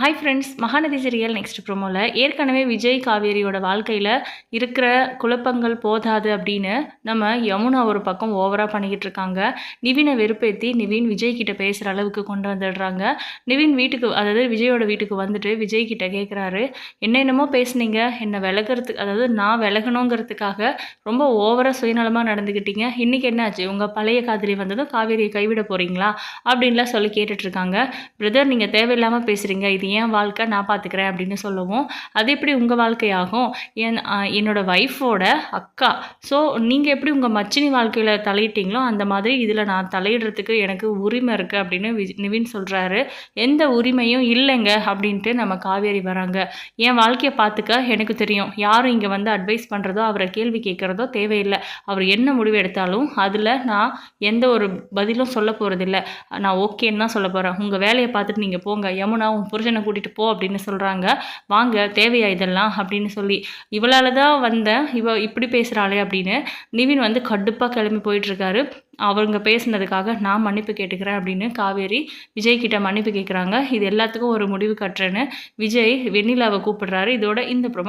Hi friends Mahanadi serial next ப்ரோமோவில் ஏற்கனவே விஜய் காவேரியோட வாழ்க்கையில் இருக்கிற குழப்பங்கள் போதாது அப்படின்னு நம்ம யமுனா ஒரு பக்கம் ஓவராக பண்ணிக்கிட்டு இருக்காங்க. நிவினை வெறுப்பேற்றி நிவின் விஜய் கிட்ட பேசுகிற அளவுக்கு கொண்டு வந்துடுறாங்க. நிவின் வீட்டுக்கு அதாவது விஜயோட வீட்டுக்கு வந்துட்டு விஜய் கிட்ட கேட்குறாரு என்னென்னமோ பேசுனீங்க? என்னை விலகிறதுக்கு அதாவது நான் விலகணுங்கிறதுக்காக ரொம்ப ஓவராக சுயநலமாக நடந்துக்கிட்டீங்க இன்றைக்கி என்னாச்சு? உங்கள் பழைய காதலி வந்ததும் காவேரியை கைவிட போகிறீங்களா அப்படின்லாம் சொல்லி கேட்டுட்ருக்காங்க பிரதர் நீங்கள் தேவையில்லாமல் பேசுகிறீங்க இது என் வாழ்க்கை நான் பார்த்துக்கிறேன் அப்படின்னு சொல்லவும் அது எப்படி உங்கள் வாழ்க்கையாகும்? என் என்னோடய ஒய்ஃபோட அக்கா. ஸோ நீங்கள் எப்படி உங்கள் மச்சினி வாழ்க்கையில் தலையிட்டீங்களோ அந்த மாதிரி இதில் நான் தலையிடுறதுக்கு எனக்கு உரிமை இருக்குது அப்படின்னு நிவின் சொல்கிறாரு எந்த உரிமையும் இல்லைங்க அப்படின்ட்டு நம்ம காவேரி வராங்க. என் வாழ்க்கையை பார்த்துக்க எனக்கு தெரியும். யாரும் இங்கே வந்து அட்வைஸ் பண்ணுறதோ அவரை கேள்வி கேட்குறதோ தேவையில்லை. அவர் என்ன முடிவு எடுத்தாலும் அதில் நான் எந்த ஒரு பதிலும் சொல்ல போகிறதில்ல நான் ஓகேன்னு தான் சொல்ல போகிறேன் உங்கள் வேலையை பார்த்துட்டு நீங்கள் போங்க. யமுனா உன் புருஷனை புருஷனை கூட்டிகிட்டு போ அப்படின்னு சொல்கிறாங்க வாங்க தேவையா இதெல்லாம்? அப்படின்னு சொல்லி. இவளால் தான் வந்தேன் இவ இப்படி பேசுகிறாளே அப்படின்னு நிவின் வந்து கடுப்பாக கிளம்பி போயிட்டுருக்காரு. அவங்க பேசுனதுக்காக நான் மன்னிப்பு கேட்டுக்கிறேன் அப்படின்னு காவேரி விஜய் கிட்ட மன்னிப்பு கேட்குறாங்க இது எல்லாத்துக்கும் ஒரு முடிவு கட்டுறேன்னு விஜய் வெண்ணிலாவை கூப்பிடுறாரு. இதோட இந்த ப்ரோமோ